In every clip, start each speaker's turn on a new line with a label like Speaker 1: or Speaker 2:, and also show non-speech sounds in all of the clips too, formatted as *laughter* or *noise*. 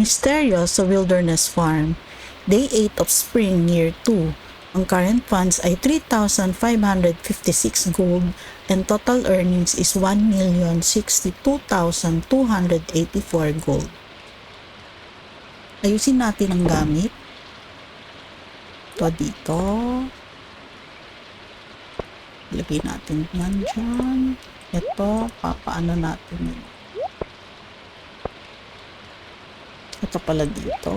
Speaker 1: Mysterious sa Wilderness Farm. Day 8 of Spring, Year 2. Ang current funds ay 3,556 gold and total earnings is 1,062,284 gold. Ayusin natin ang gamit. Ito dito. Ilagay natin yan dyan. Ito, papaano natin yun. Ito pala dito.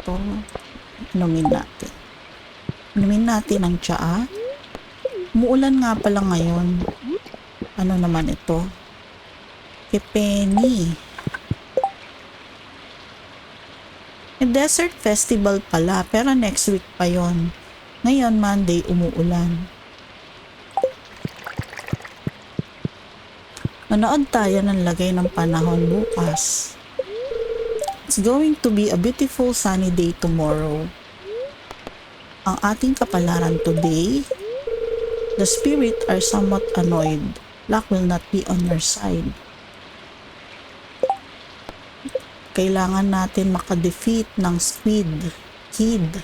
Speaker 1: Ito. Inumin natin. Inumin natin ang tsaa. Muulan nga pala ngayon. Ano naman ito? Kepeni. May desert festival pala, pero next week pa yon. Ngayon, Monday, umuulan. Manood tayo ng lagay ng panahon bukas. It's going to be a beautiful sunny day tomorrow. Ang ating kapalaran today, the spirit are somewhat annoyed. Luck will not be on your side. Kailangan natin makadefeat ng squid, kid.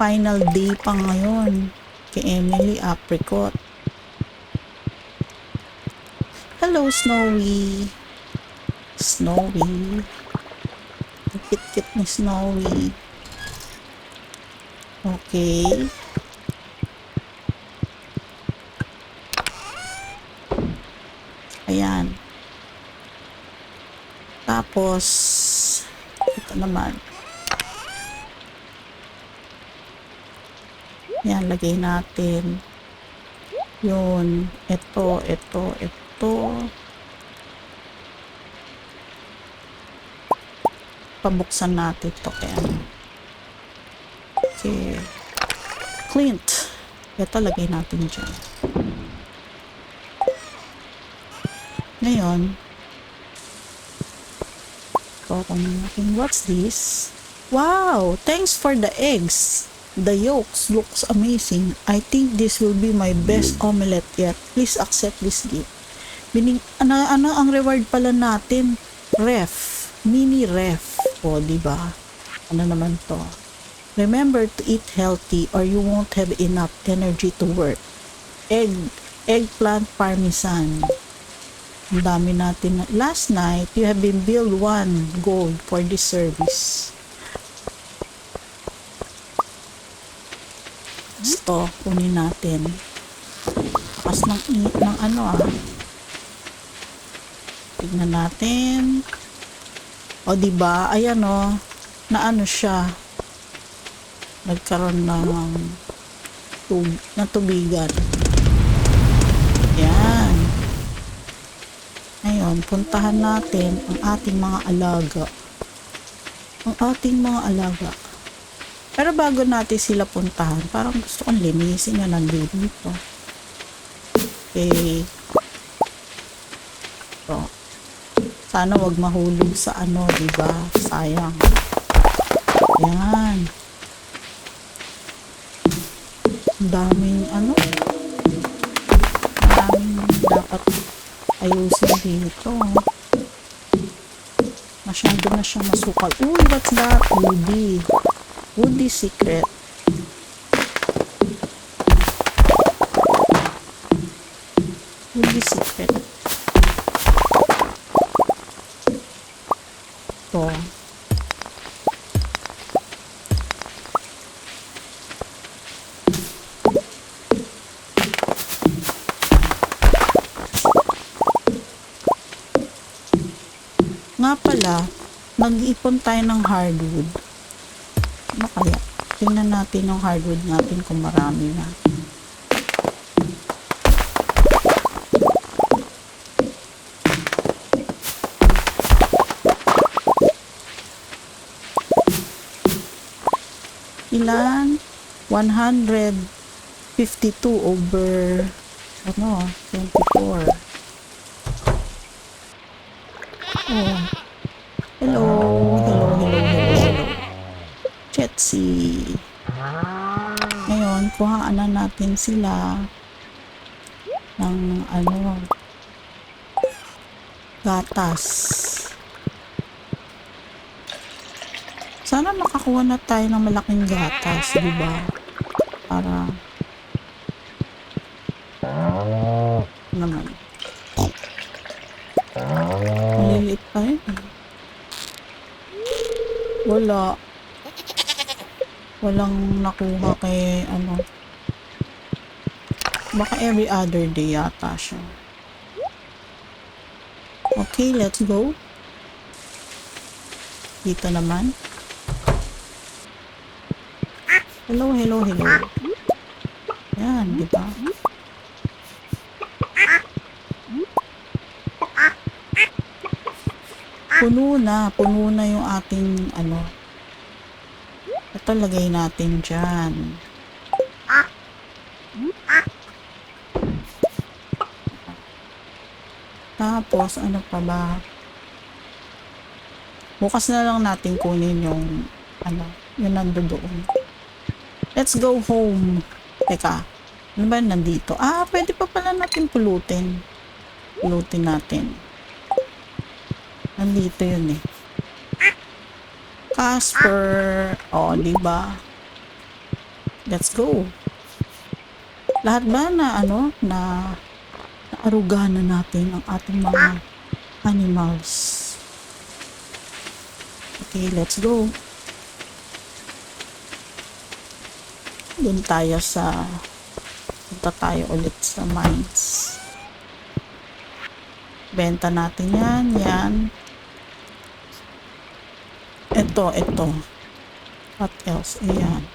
Speaker 1: Final day pa ngayon kay Emily Apricot. Hello, Snowy. Snowy. Kit-kit ni Snowy. Okay. Ayan. Tapos, ito naman. Yan, lagay natin. Yun. Ito, ito, ito. Pabuksan natin to kaya. Okay. Clint. Ito, lagay natin dyan. Ngayon, natin, what's this? Wow! Thanks for the eggs! The yolks looks amazing. I think this will be my best omelette yet. Please accept this gift. Bining, ano, ano ang reward pala natin? Ref. Mini ref. O, di ba? Ano naman to? Remember to eat healthy or you won't have enough energy to work. Egg, eggplant parmesan. Ang dami natin. na- Last night, you have been billed one gold for this service. Ito, kunin natin. Lakas ng ng ano ah. Tignan natin. O, di ba Ayan o. Na ano siya. Nagkaroon ng tub, na tubigan. Yan. Ngayon, puntahan natin ang ating mga alaga. Ang ating mga alaga. Pero bago natin sila puntahan, parang gusto kong linisin yung nandito dito. Okay. So, sana wag mahulog sa ano, di ba? Sayang. Yan. Daming ano. Daming dapat ayusin dito. Masyado na siyang masukal. Uy, what's that? Woody. Woody secret. Pala, mag-ipon tayo ng hardwood. Ano kaya? Tingnan natin yung hardwood natin kung marami na. Ilan? 152 over ano, 24. Natin sila ng ano, gatas. Sana makakuha na tayo ng malaking gatas, di ba? Para... naman. Maliliit pa yun. eh. Wala. Walang nakuha kay ano. Baka every other day yata siya. Okay, let's go. Dito naman. Hello, hello, hello. Yan, di ba? Puno na, puno na yung ating ano. Ito lagay natin dyan. Tapos, ano pa ba? Bukas na lang natin kunin yung, ano, yung nando doon. Let's go home. Teka, ano ba nandito? Ah, pwede pa pala natin pulutin. Pulutin natin. Nandito yun eh. Casper. Oh, di ba? Let's go. Lahat ba na ano, na naarugahan na natin ang ating mga animals. Okay, let's go. Doon tayo sa punta tayo ulit sa mines. Benta natin yan, yan. Ito, ito. What else? Ayan.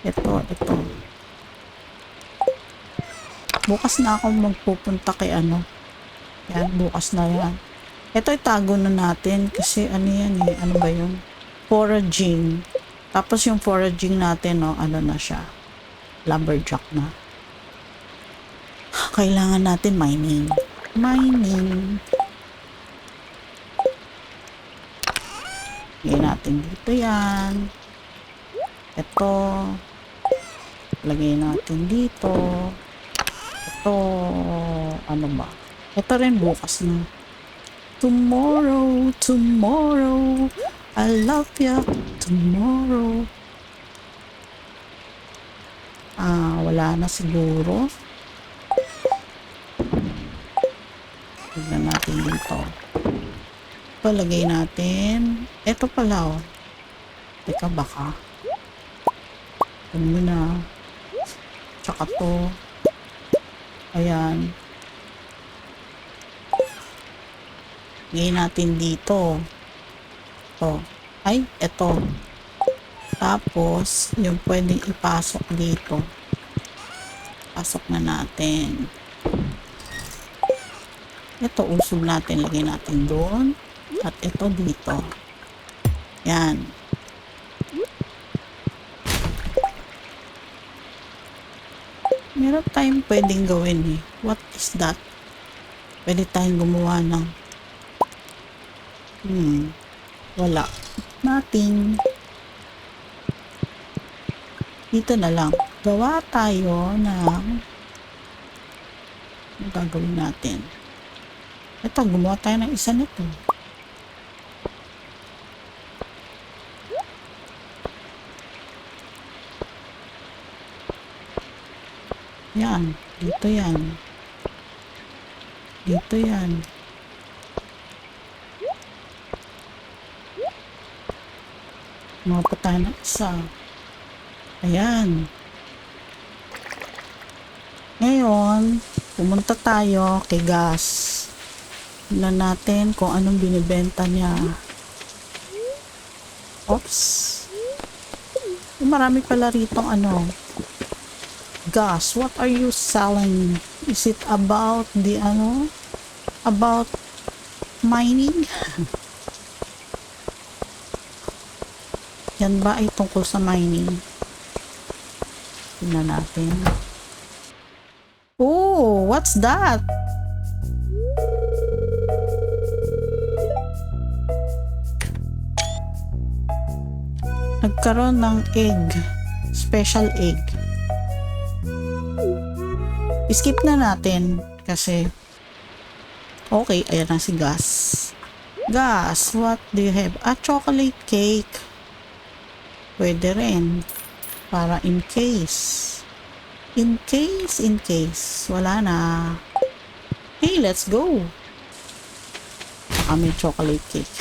Speaker 1: Ito, ito. Bukas na ako magpupunta kay ano. Yan, bukas na yan. Ito itago na natin kasi ano yan eh, ano ba yun? Foraging. Tapos yung foraging natin, no, ano na siya. Lumberjack na. Kailangan natin mining. Mining. Lagay natin dito yan. Ito. Lagay natin dito. Ito. Ano ba? Ito rin bukas na. Tomorrow, tomorrow, I love ya. Tomorrow. Ah, wala na siguro. Tignan natin dito. Ito, lagay natin. Ito pala, oh. Teka, baka. Ito muna. Tsaka to. Ayan. Lagay natin dito. Ito. Ay, ito. Tapos, yung pwedeng ipasok dito. Pasok na natin. Ito, usog natin. Lagay natin doon. At ito dito. Yan. Meron tayong pwedeng gawin eh. What is that? Pwede tayong gumawa ng Hmm. Wala. Nothing. Dito na lang. Gawa tayo ng ang gagawin natin. Ito, gumawa tayo ng isa nito. Yan. Dito yan. Dito yan. Gumawa pa tayo ng isa. Ayan. Ngayon, pumunta tayo kay Gas. Tignan natin kung anong binibenta niya. Oops. Marami pala rito ano. Gas, what are you selling? Is it about the ano? About mining? *laughs* Yan ba ay tungkol sa mining? Tingnan natin. Oh, what's that? Nagkaroon ng egg. Special egg. Skip na natin kasi okay, ayan na si Gas. Gas, what do you have? Ah, chocolate cake. Pwede rin. Para in case. In case, in case. Wala na. Hey, let's go. Kami chocolate cake.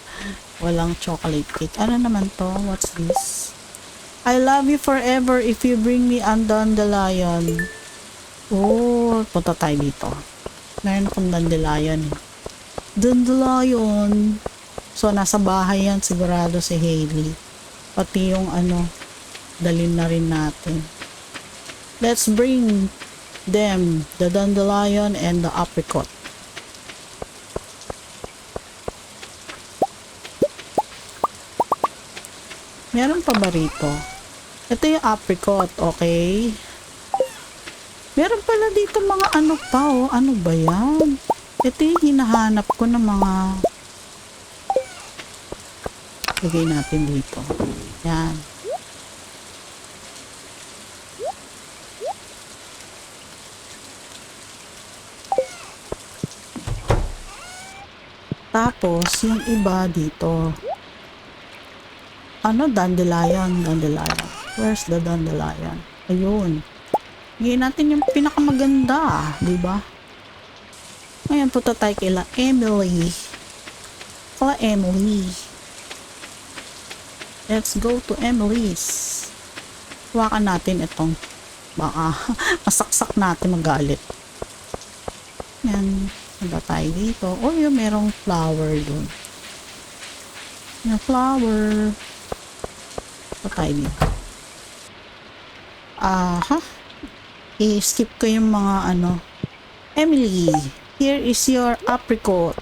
Speaker 1: *laughs* Walang chocolate cake. Ano naman to? What's this? I love you forever if you bring me undone the lion. Oh, punta tayo dito. Meron akong dandelion. Dandelion. So, nasa bahay yan sigurado si Hailey. Pati yung ano, dalin na rin natin. Let's bring them, the dandelion and the apricot. Meron pa ba rito? Ito yung apricot, okay? Meron pala dito mga ano pa, oh. Ano ba yan? Ito yung hinahanap ko ng mga... Lagay natin dito. Yan. Tapos, yung iba dito. Ano? Dandelion. Dandelion. Where's the dandelion? Ayun. Bigyan natin yung pinakamaganda. di ba? Ngayon, punta tayo kila Emily. Kala Emily. Let's go to Emily's. Hawakan natin itong baka *laughs* masaksak natin magalit. Yan. Punta tayo dito. Oh, yung merong flower dun. Yung flower. Punta tayo dito. Aha. I-skip ko yung mga ano. Emily, here is your apricot.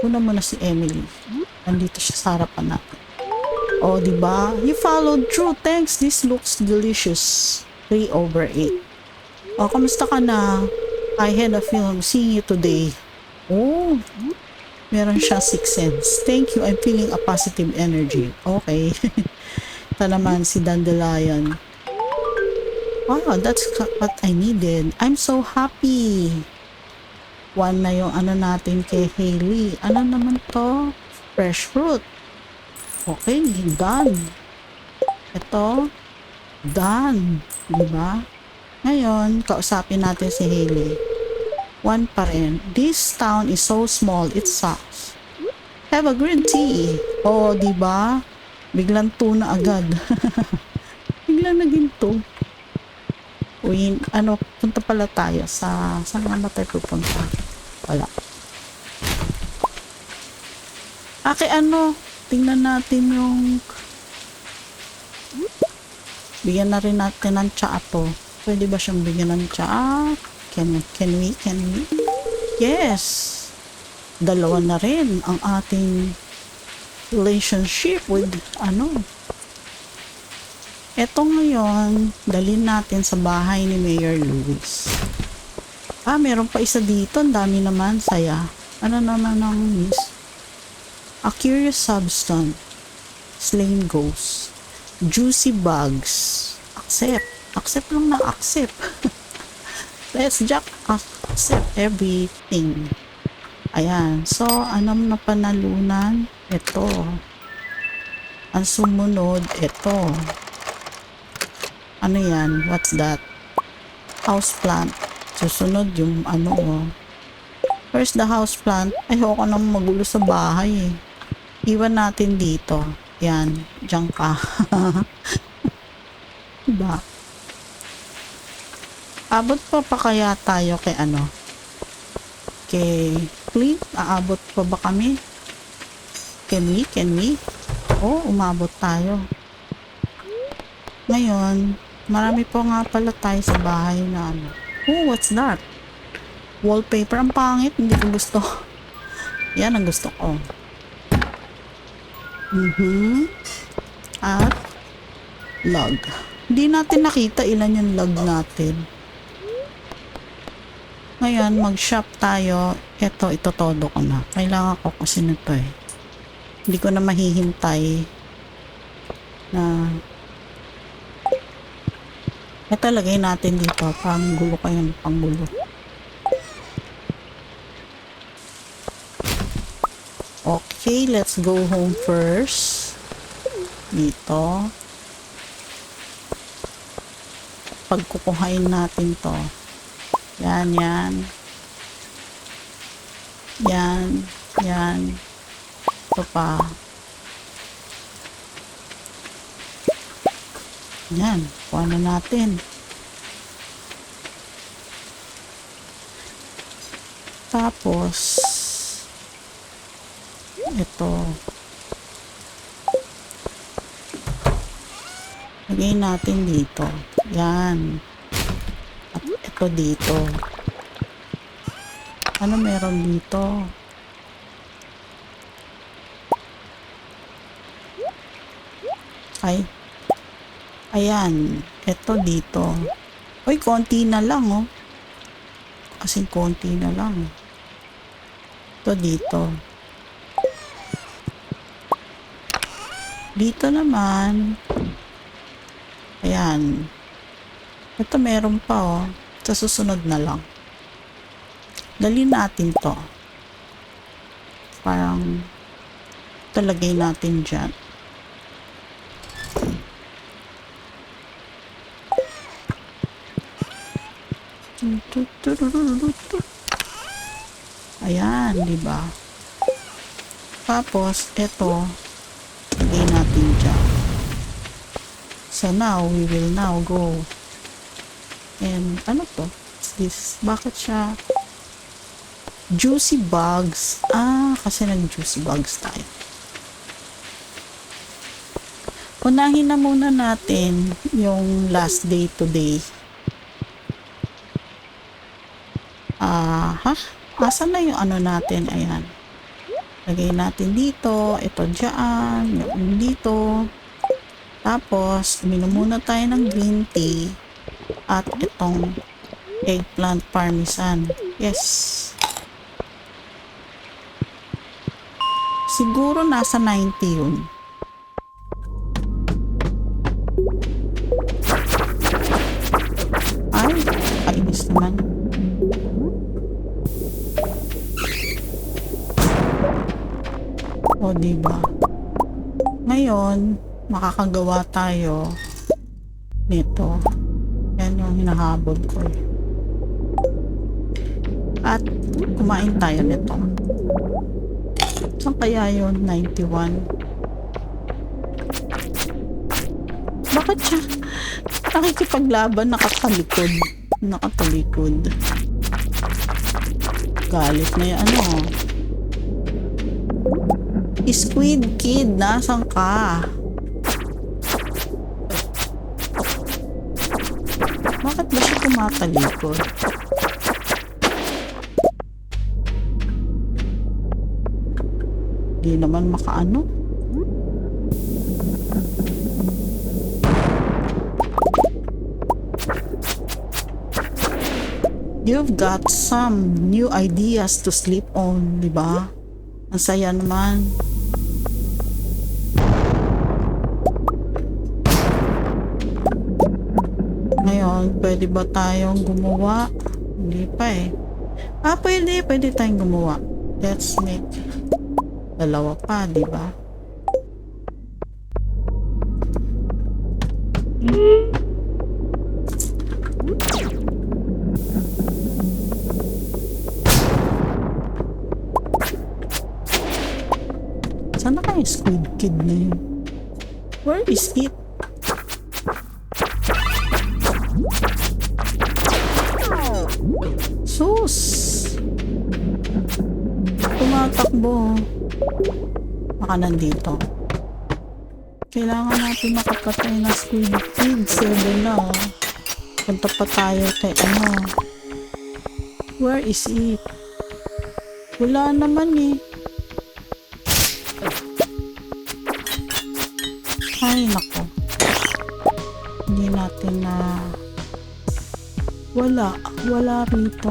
Speaker 1: Una muna si Emily. Nandito siya sa harapan natin. Oh, di ba? You followed through. Thanks. This looks delicious. 3 over 8. Oh, kamusta ka na? I had a film seeing you today. Oh, meron siya six sense. Thank you. I'm feeling a positive energy. Okay. *laughs* Ito naman si Dandelion. Wow, that's what I needed. I'm so happy. One na yung ano natin kay Hailey. Ano naman to? Fresh fruit. Okay, done. Ito, done. Diba? Ngayon, kausapin natin si Hailey. One pa rin. This town is so small, it sucks. Have a green tea. Oh, di ba? Biglang two na agad. *laughs* Biglang naging two. Uy, ano, punta pala tayo sa, saan nga tayo pupunta? Wala. Ake, ano, tingnan natin yung bigyan na rin natin ng tsaa to. Pwede ba siyang bigyan ng tsaa? Can, can we? Can we? Yes! Dalawa na rin ang ating relationship with ano. Eto ngayon, dalhin natin sa bahay ni Mayor Lewis. Ah, meron pa isa dito. Ang dami naman. Saya. Ano naman ang miss? A curious substance. Slain ghost. Juicy bugs. Accept. Accept lang na accept. *laughs* Let's just accept everything. Ayan. So, ano na panalunan? Ito. Ang sumunod, ito. Ano yan? What's that? House plant. Susunod yung ano oh. First the house plant. Ayoko nang magulo sa bahay eh. Iwan natin dito. Yan. Diyan ka. *laughs* diba? Abot pa pa kaya tayo kay ano? Kay Clint? Aabot pa ba kami? Can we? Can we? Oh, umabot tayo. Ngayon, marami po nga pala tayo sa bahay na ano. Oh, what's that? Wallpaper. Ang pangit. Hindi ko gusto. *laughs* Yan ang gusto ko. Mhm. At log. Hindi natin nakita ilan yung log natin. Ngayon, mag-shop tayo. Ito, ito todo ko na. Kailangan ko kasi nito eh. Hindi ko na mahihintay na ito lagay natin dito. Pang gulo kayo. Pang gulo. Okay, let's go home first. Dito. Pagkukuhain natin to. Yan, yan. Yan, yan. Ito pa. Yan, kuha na natin. Tapos, ito. Lagay natin dito. Yan. At ito dito. Ano meron dito? Ay. Ayan. Ito dito. Uy, konti na lang, oh. Kasi konti na lang. Ito dito. Dito naman. Ayan. Ito meron pa, oh. Sa susunod na lang. Dali natin to. Parang talagay natin dyan. Ayan, di ba? Tapos, ito, lagay natin dyan. So now, we will now go. And, ano to? This? Bakit siya juicy bugs? Ah, kasi nag-juicy bugs tayo. Unahin na muna natin yung last day today. Ah, ha? Asan na yung ano natin? Ayan. Lagay natin dito. Ito dyan. Yung dito. Tapos, uminom muna tayo ng green tea. At itong eggplant parmesan. Yes. Siguro nasa 90 yun. O, diba? Ngayon, makakagawa tayo nito. Yan yung hinahabol ko eh. At, kumain tayo nito. Saan kaya yun? 91. Bakit siya nakikipaglaban nakatalikod? Nakatalikod. Galit na yung ano. Squid Kid, nasan ka? Bakit ba siya tumatalikod? Di naman makaano. You've got some new ideas to sleep on, di ba? Ang saya naman. Ngayon, pwede ba tayong gumawa? Hindi pa eh. Ah, pwede. Pwede tayong gumawa. Let's make dalawa pa, di ba? Sana kaya squid kid na yun? Where is it? Tumatakbo. Baka nandito. Kailangan natin makapatay na squid kid. Seven na oh. Punta pa tayo kay ano. Where is it? Wala naman eh. Ay, nako. Hindi natin na... Wala. Wala rito.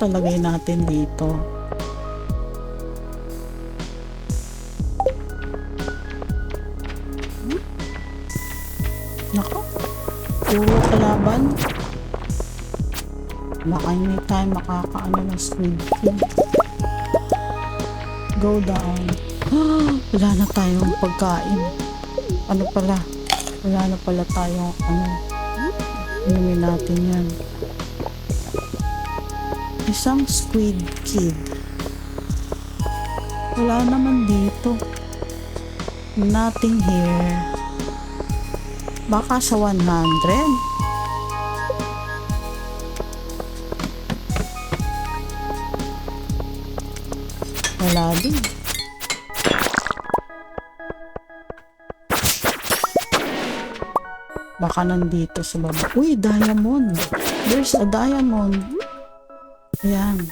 Speaker 1: At talagay natin dito. Nako. puro kalaban. Baka hindi tayo makakaano ng king. Go down. *gasps* Wala na tayong pagkain. Ano pala? Wala na pala tayong ano. Inumin natin yan. Isang squid kid. Wala naman dito. Nothing here. Baka sa 100. Wala din. Baka nandito sa baba. Uy, diamond. There's a diamond. Ayan.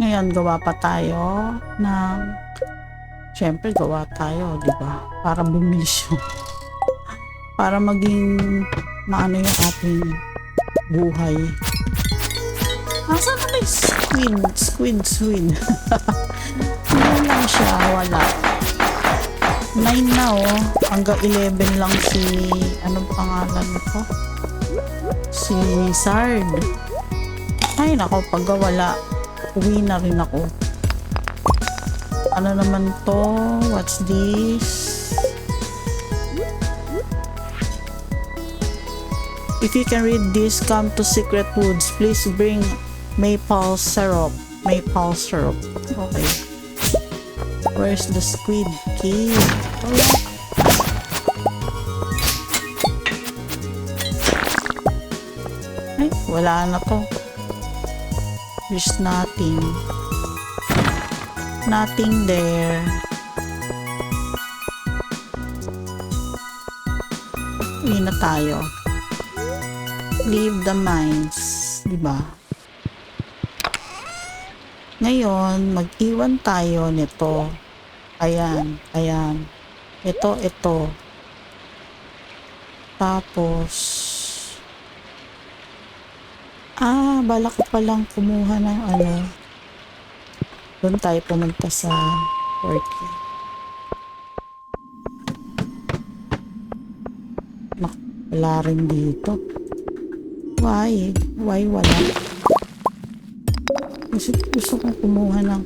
Speaker 1: Ngayon, gawa pa tayo ng... Siyempre, gawa tayo, di ba? Para bumilis *laughs* yung... Para maging maano yung ating buhay. Asan na may squid? Squid, squid. *laughs* Ano lang siya, wala. 9 na oh. Hanggang 11 lang si... Anong pangalan ko? Si Sard. Ay, nako, pag wala, uwi na rin ako. Ano naman to? What's this? If you can read this, come to Secret Woods. Please bring maple syrup. Maple syrup. Okay. Where's the squid kid? Ay, wala na to. There's nothing. Nothing there. Uwi na tayo. Leave the mines. Diba? Ngayon, mag-iwan tayo nito. Ayan, ayan. Ito, ito. Tapos, ah, bala ko palang kumuha ng ano. Doon tayo pumunta sa. Nak, wala rin dito. Why? Why wala? Gusto, gusto kong kumuha ng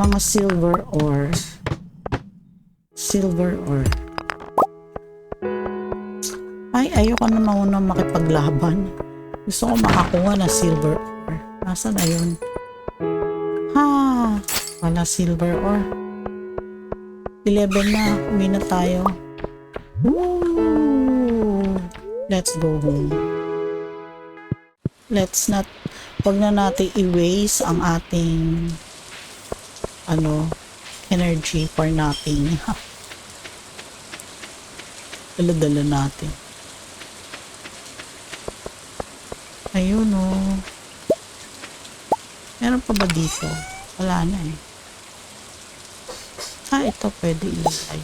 Speaker 1: mga silver ore. Silver ore. Ay, ayoko na mauna makipaglaban. Gusto ko makakuha ng silver ore. Nasaan na yun? Ha! Wala silver ore. 11 na. Uwi na tayo. Woo! Let's go home. Let's not, wag na natin i-waste ang ating ano, energy for nothing. *laughs* Dala-dala natin. Ayun o. Oh. Meron pa ba dito? Wala na eh. Ah, ito pwede ilagay.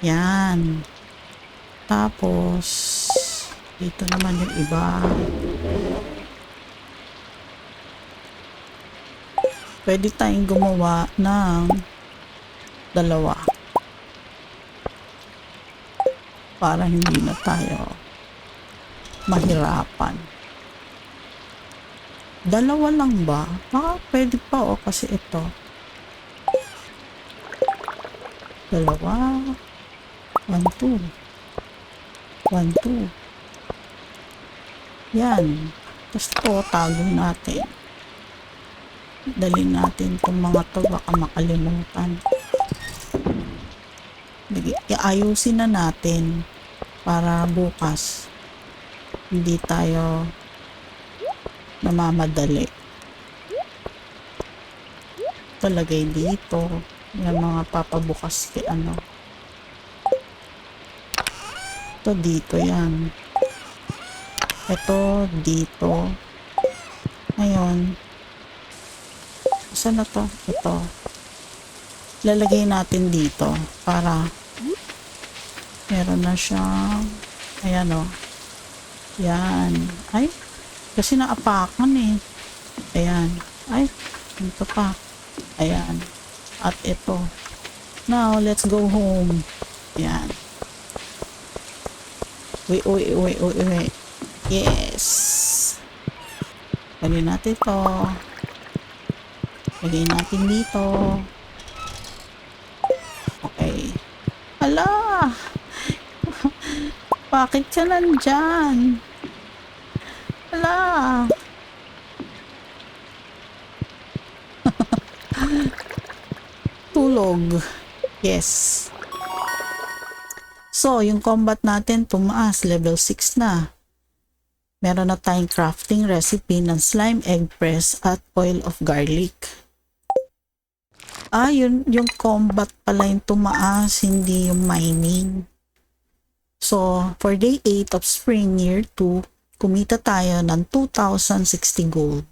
Speaker 1: Yan. Tapos, dito naman yung iba. Pwede tayong gumawa ng dalawa. Para hindi na tayo mahirapan. Dalawa lang ba? Baka pwede pa o kasi ito. Dalawa. One, two. One, two. Yan. Tapos to, tago natin. Dalhin natin itong mga to, baka makalimutan. Iayusin na natin para bukas hindi tayo namamadali. Palagay dito. Yan mga papabukas kay ano. Ito dito yan. Ito dito. Ngayon, saan na to? Ito. Lalagay natin dito para Meron na siyang, ayan o. Yan. Ay, kasi naapakan eh. Ayan. Ay, ito pa. Ayan. At ito. Now, let's go home. Ayan. Wait, wait, wait, wait, wait. Yes. Lagyan natin to. Lagyan natin dito. Okay. Hala! *laughs* Bakit ka nandyan? Hala! *laughs* Tulog. Yes. So, yung combat natin tumaas. Level 6 na. Meron na tayong crafting recipe ng slime egg press at oil of garlic. Ah, yun, yung combat pala yung tumaas, hindi yung mining. So, for day 8 of spring year 2, kumita tayo ng 2,060 gold.